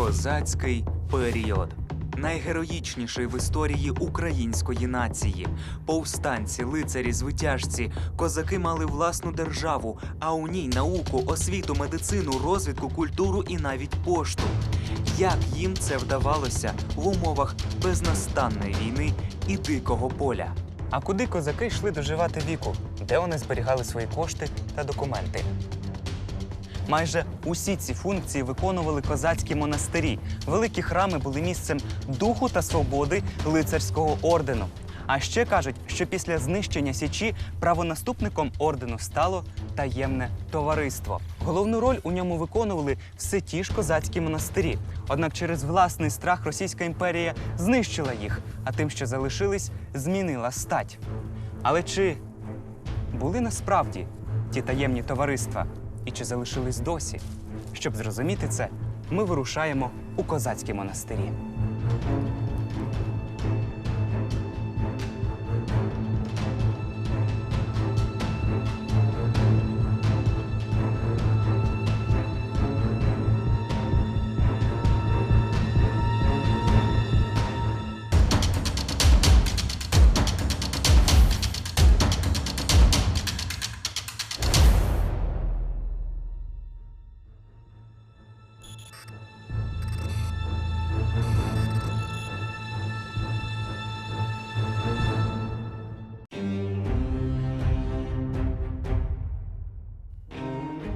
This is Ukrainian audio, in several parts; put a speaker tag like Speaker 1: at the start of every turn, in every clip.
Speaker 1: Козацький період. Найгероїчніший в історії української нації. Повстанці, лицарі, звитяжці, козаки мали власну державу, а у ній науку, освіту, медицину, розвідку, культуру і навіть пошту. Як їм це вдавалося в умовах безнастанної війни і дикого поля? А куди козаки йшли доживати віку? Де вони зберігали свої кошти та документи? Майже усі ці функції виконували козацькі монастирі. Великі храми були місцем духу та свободи лицарського ордену. А ще кажуть, що після знищення січі правонаступником ордену стало таємне товариство. Головну роль у ньому виконували все ті ж козацькі монастирі. Однак через власний страх Російська імперія знищила їх, а тим, що залишились, змінила стать. Але чи були насправді ті таємні товариства? І чи залишились досі? Щоб зрозуміти це, ми вирушаємо у козацькі монастирі.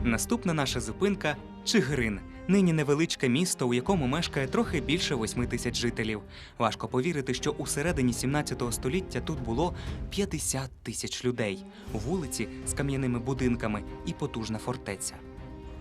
Speaker 1: Наступна наша зупинка Чигирин. Нині невеличке місто, у якому мешкає трохи більше восьми тисяч жителів. Важко повірити, що у середині 17 століття тут було 50 тисяч людей, вулиці з кам'яними будинками і потужна фортеця.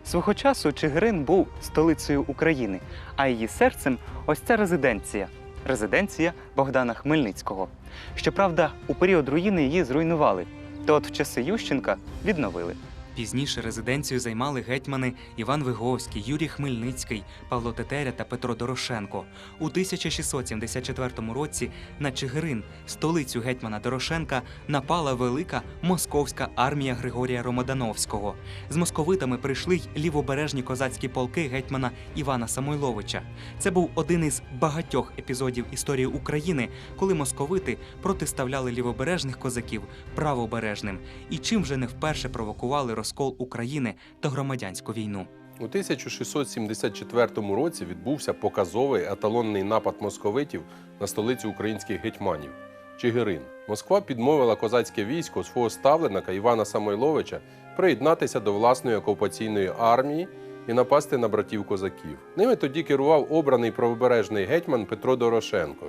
Speaker 1: Свого часу Чигирин був столицею України, а її серцем ось ця резиденція резиденція Богдана Хмельницького. Щоправда, у період руїни її зруйнували, то от в часи Ющенка відновили. Пізніше резиденцію займали гетьмани Іван Виговський, Юрій Хмельницький, Павло Тетеря та Петро Дорошенко. У 1674 році на Чигирин, столицю гетьмана Дорошенка, напала велика московська армія Григорія Ромодановського. З московитами прийшли й лівобережні козацькі полки гетьмана Івана Самойловича. Це був один із багатьох епізодів історії України, коли московити протиставляли лівобережних козаків правобережним і чим вже не вперше провокували розкол України та громадянську війну.
Speaker 2: У 1674 році відбувся показовий еталонний напад московитів на столицю українських гетьманів Чигирин. Москва підмовила козацьке військо свого ставленика Івана Самойловича приєднатися до власної окупаційної армії і напасти на братів козаків. Ними тоді керував обраний правобережний гетьман Петро Дорошенко.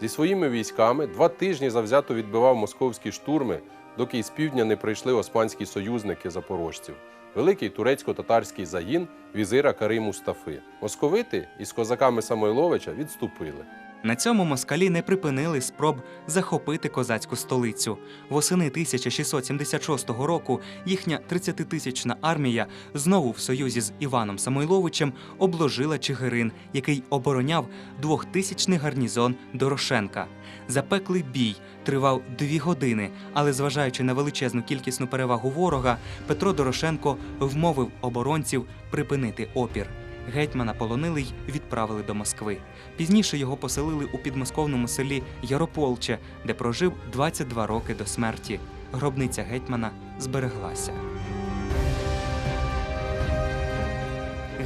Speaker 2: Зі своїми військами два тижні завзято відбивав московські штурми, доки із півдня не прийшли османські союзники запорожців, великий турецько-татарський загін візира Кари Мустафи. Московити із козаками Самойловича відступили.
Speaker 1: На цьому москалі не припинили спроб захопити козацьку столицю. Восени 1676 року їхня 30-тисячна армія знову в союзі з Іваном Самойловичем обложила Чигирин, який обороняв двохтисячний гарнізон Дорошенка. Запеклий бій тривав дві години, але зважаючи на величезну кількісну перевагу ворога, Петро Дорошенко вмовив оборонців припинити опір. Гетьмана полонили й відправили до Москви. Пізніше його поселили у підмосковному селі Ярополче, де прожив 22 роки до смерті. Гробниця гетьмана збереглася.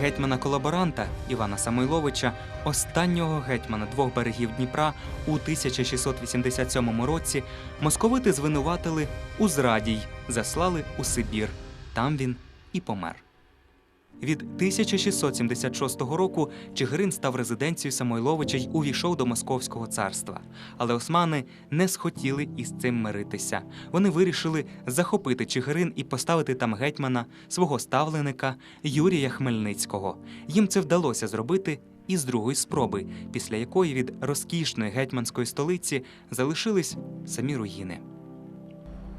Speaker 1: Гетьмана колаборанта Івана Самойловича, останнього гетьмана двох берегів Дніпра, у 1687 році московити звинуватили у зраді й заслали у Сибір. Там він і помер. Від 1676 року Чигирин став резиденцією Самойловича й увійшов до Московського царства. Але османи не схотіли із цим миритися. Вони вирішили захопити Чигирин і поставити там гетьмана, свого ставленика Юрія Хмельницького. Їм це вдалося зробити із другої спроби, після якої від розкішної гетьманської столиці залишились самі руїни.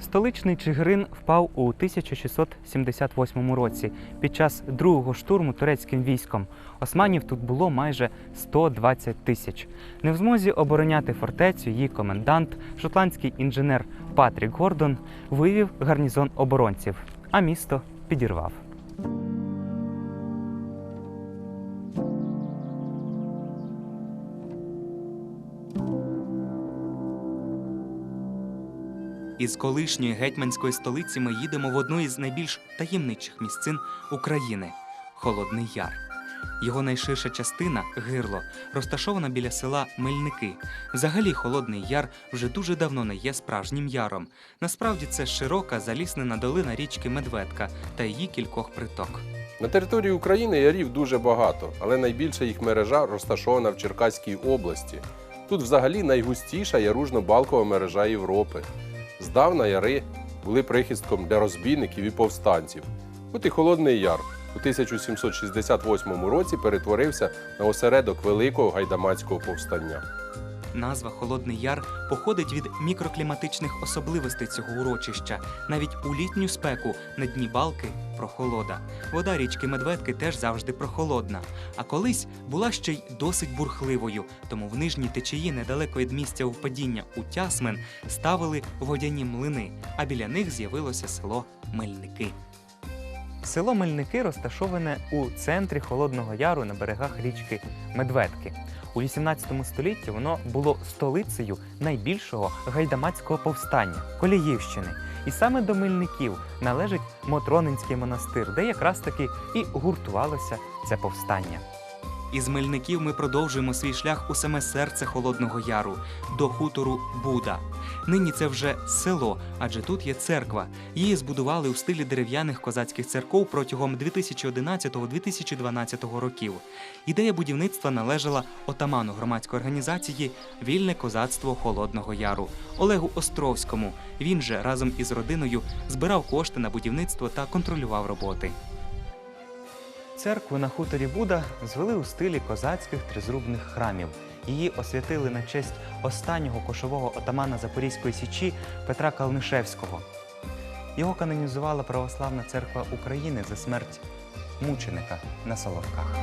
Speaker 1: Столичний Чигирин впав у 1678 році під час другого штурму турецьким військом. Османів тут було майже 120 тисяч. Не в змозі обороняти фортецю її комендант, шотландський інженер Патрік Гордон, вивів гарнізон оборонців, а місто підірвав. Із колишньої гетьманської столиці ми їдемо в одну із найбільш таємничих місцин України Холодний Яр. Його найширша частина гирло розташована біля села Мельники. Взагалі, Холодний Яр вже дуже давно не є справжнім яром. Насправді це широка заліснена долина річки Медведка та її кількох приток.
Speaker 2: На території України ярів дуже багато, але найбільша їх мережа розташована в Черкаській області. Тут взагалі найгустіша яружно-балкова мережа Європи. Здавна яри були прихистком для розбійників і повстанців. От і Холодний Яр у 1768 році перетворився на осередок великого гайдамацького повстання.
Speaker 1: Назва Холодний Яр походить від мікрокліматичних особливостей цього урочища. Навіть у літню спеку на дні балки прохолода. Вода річки Медведки теж завжди прохолодна. А колись була ще й досить бурхливою, тому в нижній течії, недалеко від місця впадіння у Тясмен, ставили водяні млини, а біля них з'явилося село Мельники. Село Мельники розташоване у центрі Холодного Яру на берегах річки Медведки. У 18 столітті воно було столицею найбільшого гайдамацького повстання Коліївщини. І саме до Мельників належить Мотронинський монастир, де якраз таки і гуртувалося це повстання. Із Мельників ми продовжуємо свій шлях у саме серце Холодного Яру до хутору Буда. Нині це вже село, адже тут є церква. Її збудували у стилі дерев'яних козацьких церков протягом 2011-2012 років. Ідея будівництва належала отаману громадської організації Вільне козацтво Холодного Яру Олегу Островському. Він же разом із родиною збирав кошти на будівництво та контролював роботи. Церкву на хуторі Буда звели у стилі козацьких тризрубних храмів. Її освятили на честь останнього кошового отамана Запорізької січі Петра Калнишевського. Його канонізувала Православна церква України за смерть мученика на Соловках.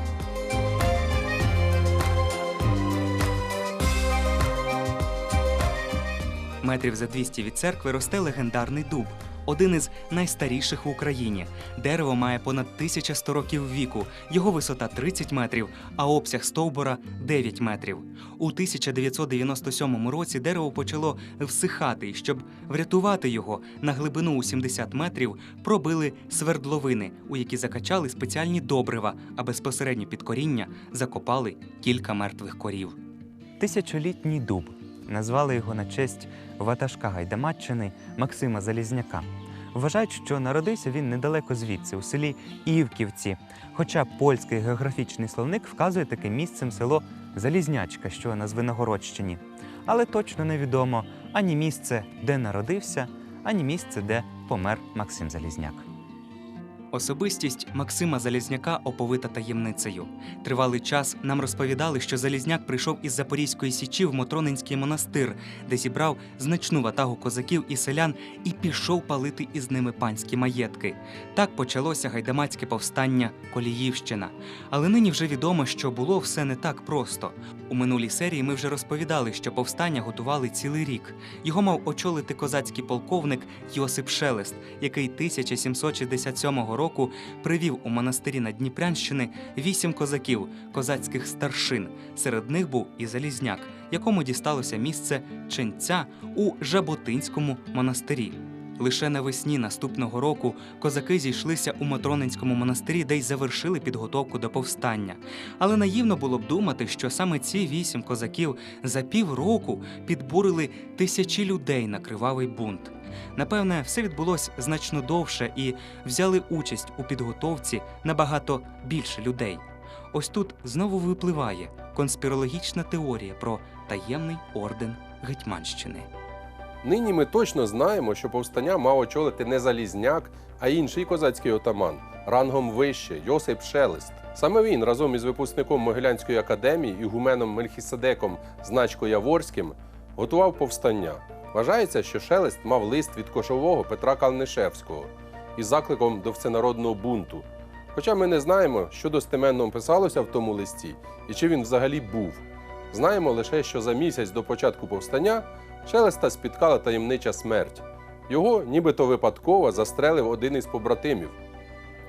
Speaker 1: Метрів за 200 від церкви росте легендарний дуб, один із найстаріших в Україні. Дерево має понад 1100 років віку, його висота 30 метрів, а обсяг стовбура 9 метрів. У 1997 році дерево почало всихати, і щоб врятувати його на глибину у 70 метрів, пробили свердловини, у які закачали спеціальні добрива, а безпосередньо під коріння закопали кілька мертвих корів. Тисячолітній дуб назвали його на честь ватажка Гайдамаччини Максима Залізняка. Вважають, що народився він недалеко звідси, у селі Івківці. Хоча польський географічний словник вказує таким місцем село Залізнячка, що на Звиногородщині. Але точно невідомо ані місце, де народився, ані місце, де помер Максим Залізняк. Особистість Максима Залізняка оповита таємницею. Тривалий час нам розповідали, що Залізняк прийшов із Запорізької січі в Мотронинський монастир, де зібрав значну ватагу козаків і селян і пішов палити із ними панські маєтки. Так почалося гайдамацьке повстання Коліївщина. Але нині вже відомо, що було все не так просто. У минулій серії ми вже розповідали, що повстання готували цілий рік. Його мав очолити козацький полковник Йосип Шелест, який 1767 року привів у монастирі на Дніпрянщини вісім козаків, козацьких старшин. Серед них був і Залізняк, якому дісталося місце ченця у Жаботинському монастирі. Лише навесні наступного року козаки зійшлися у Матронинському монастирі, де й завершили підготовку до повстання. Але наївно було б думати, що саме ці вісім козаків за півроку підбурили тисячі людей на кривавий бунт. Напевне, все відбулось значно довше і взяли участь у підготовці набагато більше людей. Ось тут знову випливає конспірологічна теорія про таємний орден Гетьманщини.
Speaker 2: Нині ми точно знаємо, що повстання мав очолити не Залізняк, а інший козацький отаман, рангом вище Йосип Шелест. Саме він разом із випускником Могилянської академії і гуменом Мельхіседеком Значко Яворським готував повстання. Вважається, що Шелест мав лист від кошового Петра Калнишевського із закликом до всенародного бунту. Хоча ми не знаємо, що достеменно писалося в тому листі і чи він взагалі був. Знаємо лише, що за місяць до початку повстання Шелеста спіткала таємнича смерть. Його, нібито випадково, застрелив один із побратимів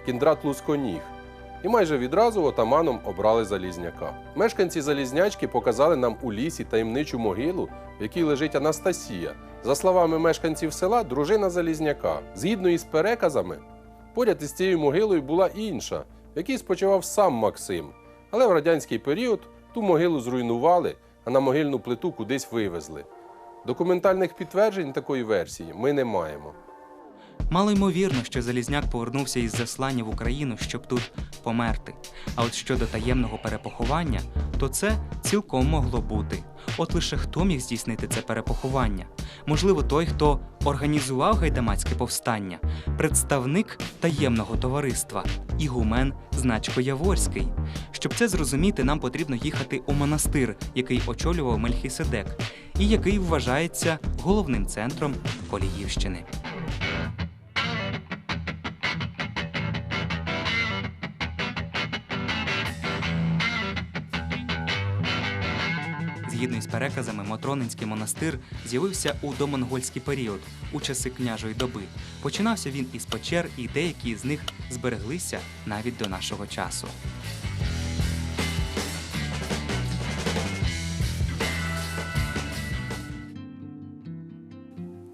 Speaker 2: Кіндрат Лусконіг. І майже відразу отаманом обрали Залізняка. Мешканці Залізнячки показали нам у лісі таємничу могилу, в якій лежить Анастасія. За словами мешканців села, дружина Залізняка. Згідно із переказами, поряд із цією могилою була інша, в якій спочивав сам Максим. Але в радянський період ту могилу зруйнували, а на могильну плиту кудись вивезли. Документальних підтверджень такої версії ми не маємо.
Speaker 1: Мало ймовірно, що Залізняк повернувся із заслання в Україну, щоб тут померти. А от щодо таємного перепоховання, то це цілком могло бути. От лише хто міг здійснити це перепоховання? Можливо, той, хто організував гайдамацьке повстання, представник таємного товариства, ігумен Значко Яворський. Щоб це зрозуміти, нам потрібно їхати у монастир, який очолював Мельхіседек, і який вважається головним центром Коліївщини. Згідно із переказами, Мотронинський монастир з'явився у домонгольський період, у часи княжої доби. Починався він із печер, і деякі з них збереглися навіть до нашого часу.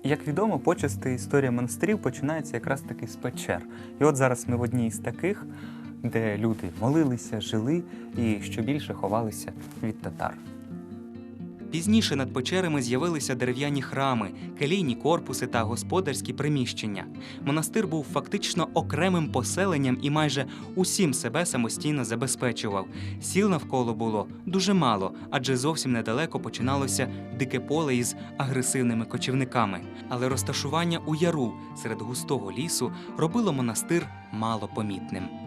Speaker 1: Як відомо, почасти історія монастирів починається якраз таки з печер. І от зараз ми в одній із таких, де люди молилися, жили і що більше ховалися від татар. Пізніше над печерами з'явилися дерев'яні храми, келійні корпуси та господарські приміщення. Монастир був фактично окремим поселенням і майже усім себе самостійно забезпечував. Сіл навколо було дуже мало, адже зовсім недалеко починалося дике поле із агресивними кочівниками. Але розташування у яру серед густого лісу робило монастир малопомітним.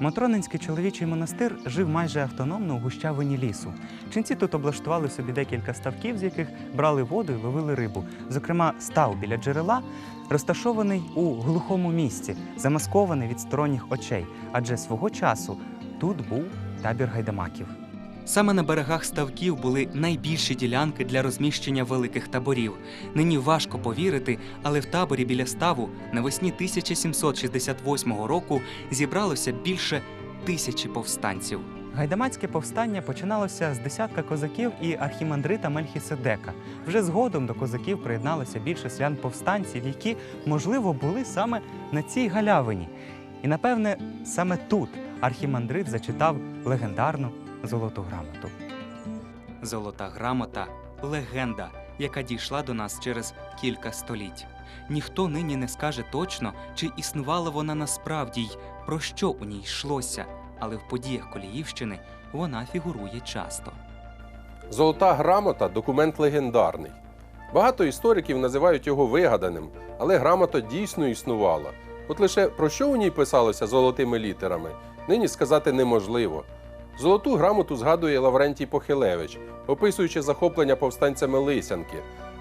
Speaker 1: Матронинський чоловічий монастир жив майже автономно у гущавині лісу. Ченці тут облаштували собі декілька ставків, з яких брали воду і ловили рибу. Зокрема, став біля джерела розташований у глухому місці, замаскований від сторонніх очей, адже свого часу тут був табір гайдамаків. Саме на берегах ставків були найбільші ділянки для розміщення великих таборів. Нині важко повірити, але в таборі біля ставу навесні 1768 року зібралося більше тисячі повстанців. Гайдамацьке повстання починалося з десятка козаків і архімандрита Мельхіседека. Вже згодом до козаків приєдналося більше селян повстанців, які, можливо, були саме на цій галявині. І напевне, саме тут архімандрит зачитав легендарну золоту грамоту. Золота грамота легенда, яка дійшла до нас через кілька століть. Ніхто нині не скаже точно, чи існувала вона насправді й про що у ній йшлося, але в подіях Коліївщини вона фігурує часто.
Speaker 2: Золота грамота документ легендарний. Багато істориків називають його вигаданим, але грамота дійсно існувала. От лише про що у ній писалося золотими літерами, нині сказати неможливо. Золоту грамоту згадує Лаврентій Похилевич, описуючи захоплення повстанцями Лисянки.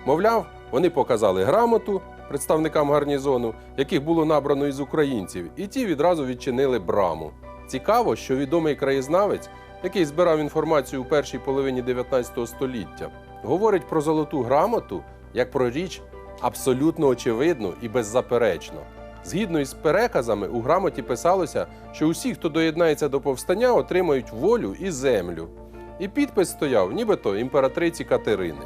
Speaker 2: Мовляв, вони показали грамоту представникам гарнізону, яких було набрано із українців, і ті відразу відчинили браму. Цікаво, що відомий краєзнавець, який збирав інформацію у першій половині 19 століття, говорить про золоту грамоту як про річ абсолютно очевидну і беззаперечно. Згідно із переказами, у грамоті писалося, що усі, хто доєднається до повстання, отримають волю і землю. І підпис стояв, нібито імператриці Катерини.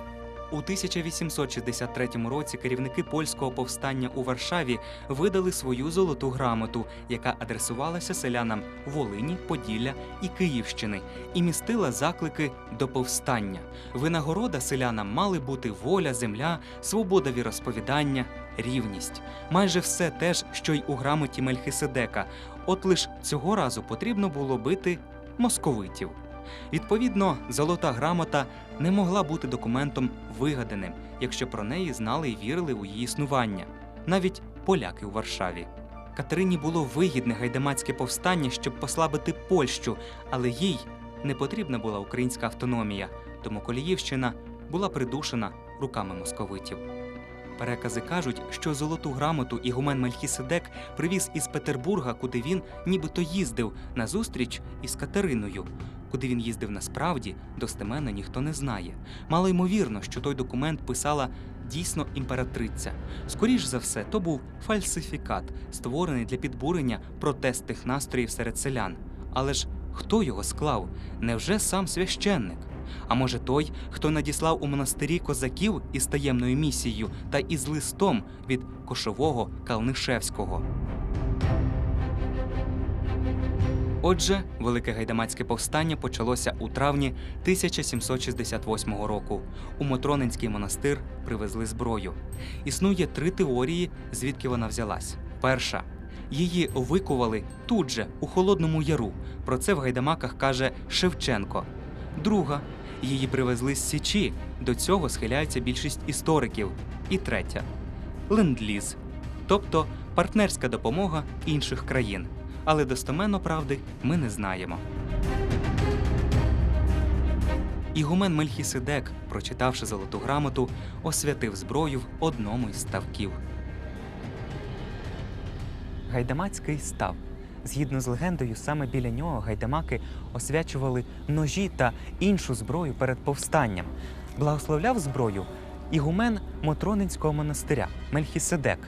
Speaker 1: У 1863 році керівники польського повстання у Варшаві видали свою золоту грамоту, яка адресувалася селянам Волині, Поділля і Київщини, і містила заклики до повстання. Винагорода селянам мали бути воля, земля, свобода віросповідання, рівність. Майже все те ж, що й у грамоті Мельхиседека. От лиш цього разу потрібно було бити московитів. Відповідно, золота грамота не могла бути документом вигаданим, якщо про неї знали і вірили у її існування, навіть поляки у Варшаві. Катерині було вигідне гайдамацьке повстання, щоб послабити Польщу, але їй не потрібна була українська автономія, тому Коліївщина була придушена руками московитів. Перекази кажуть, що золоту грамоту ігумен Мельхіседек привіз із Петербурга, куди він нібито їздив на зустріч із Катериною. Куди він їздив насправді, достеменно ніхто не знає. Мало ймовірно, що той документ писала дійсно імператриця. Скоріш за все, то був фальсифікат, створений для підбурення протестних настроїв серед селян. Але ж хто його склав? Невже сам священник? А може той, хто надіслав у монастирі козаків із таємною місією та із листом від кошового Калнишевського? Отже, Велике Гайдамацьке повстання почалося у травні 1768 року. У Мотронинський монастир привезли зброю. Існує три теорії, звідки вона взялась. Перша її викували тут же, у Холодному Яру. Про це в гайдамаках каже Шевченко. Друга її привезли з Січі. До цього схиляється більшість істориків. І третя ленд-ліз, тобто партнерська допомога інших країн. Але достеменно правди ми не знаємо. Ігумен Мельхіседек, прочитавши золоту грамоту, освятив зброю в одному із ставків. Гайдамацький став. Згідно з легендою, саме біля нього гайдамаки освячували ножі та іншу зброю перед повстанням. Благословляв зброю ігумен Мотронинського монастиря Мельхіседек.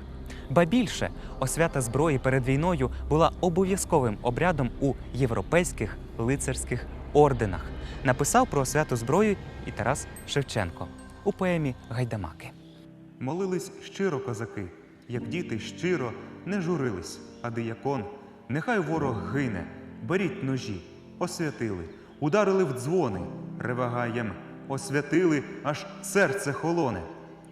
Speaker 1: Ба більше, освята зброї перед війною була обов'язковим обрядом у європейських лицарських орденах. Написав про освяту зброї і Тарас Шевченко у поемі Гайдамаки.
Speaker 3: Молились щиро козаки, як діти щиро не журились, а диякон, нехай ворог гине, беріть ножі, освятили, ударили в дзвони, ревагаєм, освятили, аж серце холоне.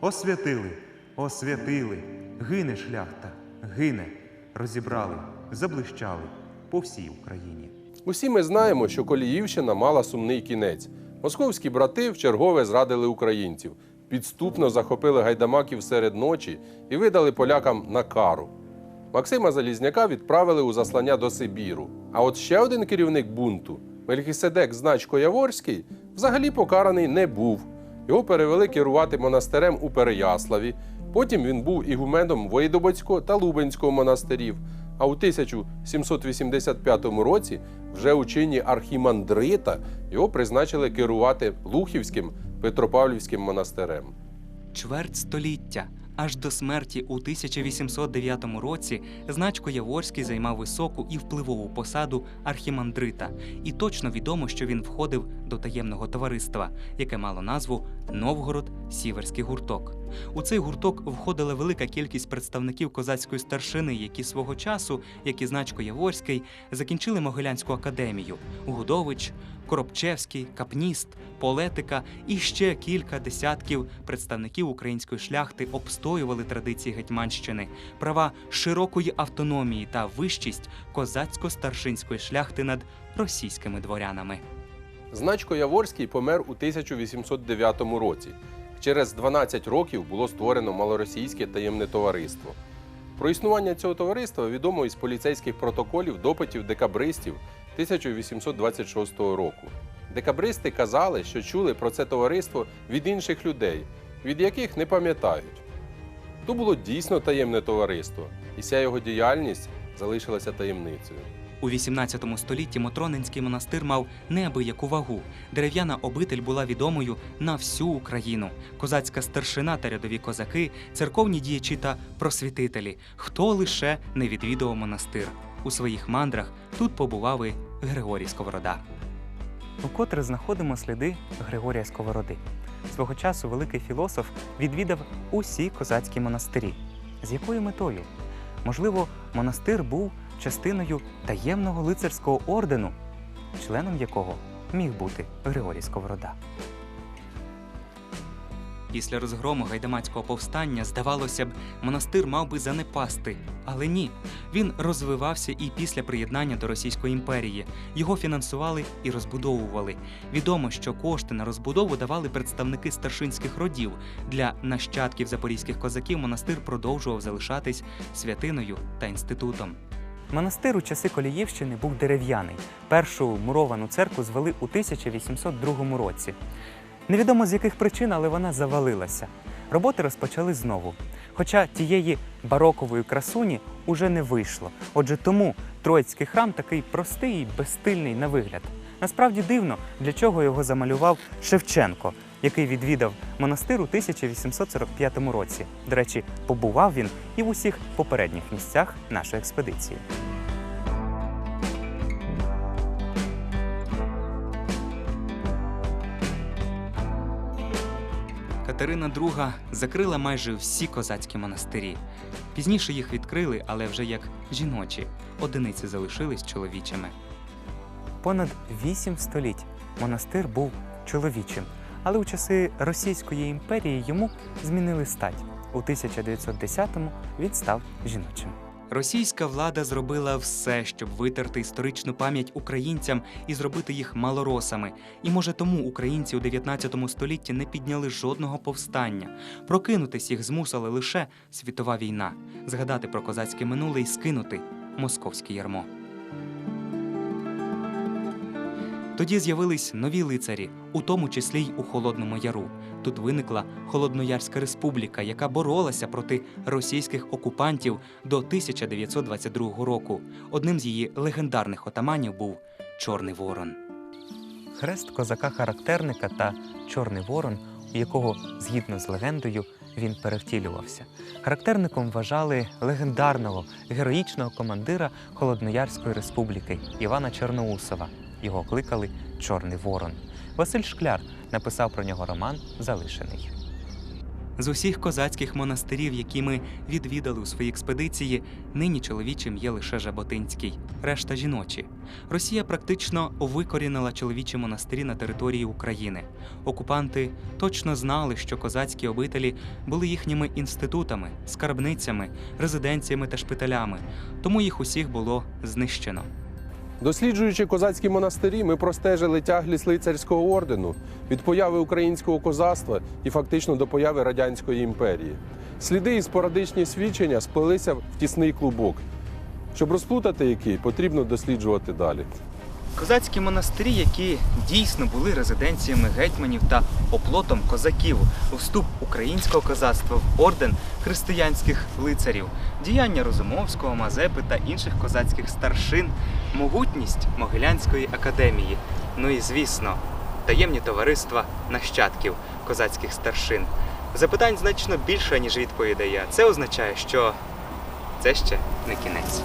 Speaker 3: Освятили, освятили, гине шляхта, гине, розібрали, заблищали. По всій Україні.
Speaker 2: Усі ми знаємо, що Коліївщина мала сумний кінець. Московські брати вчергове зрадили українців, підступно захопили гайдамаків серед ночі і видали полякам на кару. Максима Залізняка відправили у заслання до Сибіру. А от ще один керівник бунту, Мельхіседек Значко Яворський, взагалі покараний не був. Його перевели керувати монастирем у Переяславі. Потім він був ігуменом Воєдобоцького та Лубенського монастирів. А у 1785 році, вже у чині архімандрита, його призначили керувати Лухівським Петропавлівським монастирем.
Speaker 1: Чверть століття. Аж до смерті у 1809 році Значко Яворський займав високу і впливову посаду архімандрита, і точно відомо, що він входив до таємного товариства, яке мало назву Новгород Сіверський гурток. У цей гурток входила велика кількість представників козацької старшини, які свого часу, як і Значко Яворський, закінчили Могилянську академію Гудович, Коробчевський, Капніст, Полетика і ще кілька десятків представників української шляхти обстоювали традиції Гетьманщини, права широкої автономії та вищість козацько-старшинської шляхти над російськими дворянами.
Speaker 2: Значко Яворський помер у 1809 році. Через 12 років було створено малоросійське таємне товариство. Про існування цього товариства відомо із поліцейських протоколів допитів декабристів 1826 року. Декабристи казали, що чули про це товариство від інших людей, від яких не пам'ятають. То було дійсно таємне товариство, і вся його діяльність залишилася таємницею.
Speaker 1: У 18 столітті Мотронинський монастир мав неабияку вагу. Дерев'яна обитель була відомою на всю Україну. Козацька старшина та рядові козаки, церковні діячі та просвітителі. Хто лише не відвідував монастир. У своїх мандрах тут побував і Григорій Сковорода. Укотре знаходимо сліди Григорія Сковороди. Свого часу великий філософ відвідав усі козацькі монастирі. З якою метою? Можливо, монастир був частиною таємного лицарського ордену, членом якого міг бути Григорій Сковорода. Після розгрому гайдамацького повстання, здавалося б, монастир мав би занепасти. Але ні, він розвивався і після приєднання до Російської імперії. Його фінансували і розбудовували. Відомо, що кошти на розбудову давали представники старшинських родів. Для нащадків запорізьких козаків монастир продовжував залишатись святиною та інститутом. Монастир у часи Коліївщини був дерев'яний. Першу муровану церкву звели у 1802 році. Невідомо з яких причин, але вона завалилася. Роботи розпочали знову. Хоча тієї барокової красуні уже не вийшло. Отже, тому Троїцький храм такий простий і безстильний на вигляд. Насправді дивно, для чого його замалював Шевченко, який відвідав монастир у 1845 році. До речі, побував він і в усіх попередніх місцях нашої експедиції. Катерина II закрила майже всі козацькі монастирі. Пізніше їх відкрили, але вже як жіночі. Одиниці залишились чоловічими.
Speaker 4: Понад вісім століть монастир був чоловічим, але у часи Російської імперії йому змінили стать. У 1910-му він став жіночим.
Speaker 1: Російська влада зробила все, щоб витерти історичну пам'ять українцям і зробити їх малоросами. І може тому українці у 19 столітті не підняли жодного повстання. Прокинутись їх змусила лише світова війна, згадати про козацьке минуле і скинути московське ярмо. Тоді з'явились нові лицарі, у тому числі й у Холодному Яру. Тут виникла Холодноярська республіка, яка боролася проти російських окупантів до 1922 року. Одним з її легендарних отаманів був Чорний Ворон.
Speaker 4: Хрест козака-характерника та Чорний Ворон, у якого, згідно з легендою, він перевтілювався. Характерником вважали легендарного героїчного командира Холодноярської республіки Івана Чорноусова. Його кликали Чорний Ворон. Василь Шкляр написав про нього роман Залишений.
Speaker 1: З усіх козацьких монастирів, які ми відвідали у своїй експедиції, нині чоловічим є лише Жаботинський, решта жіночі. Росія практично викорінила чоловічі монастирі на території України. Окупанти точно знали, що козацькі обителі були їхніми інститутами, скарбницями, резиденціями та шпиталями, тому їх усіх було знищено.
Speaker 2: Досліджуючи козацькі монастирі, ми простежили тяглість лицарського ордену від появи українського козацтва і фактично до появи радянської імперії. Сліди і спорадичні свідчення сплелися в тісний клубок. Щоб розплутати який, потрібно досліджувати далі.
Speaker 1: Козацькі монастирі, які дійсно були резиденціями гетьманів та оплотом козаків, вступ українського козацтва в орден християнських лицарів, діяння Розумовського, Мазепи та інших козацьких старшин, могутність Могилянської академії. Ну і звісно, таємні товариства нащадків козацьких старшин. Запитань значно більше, ніж відповідей. Це означає, що це ще не кінець.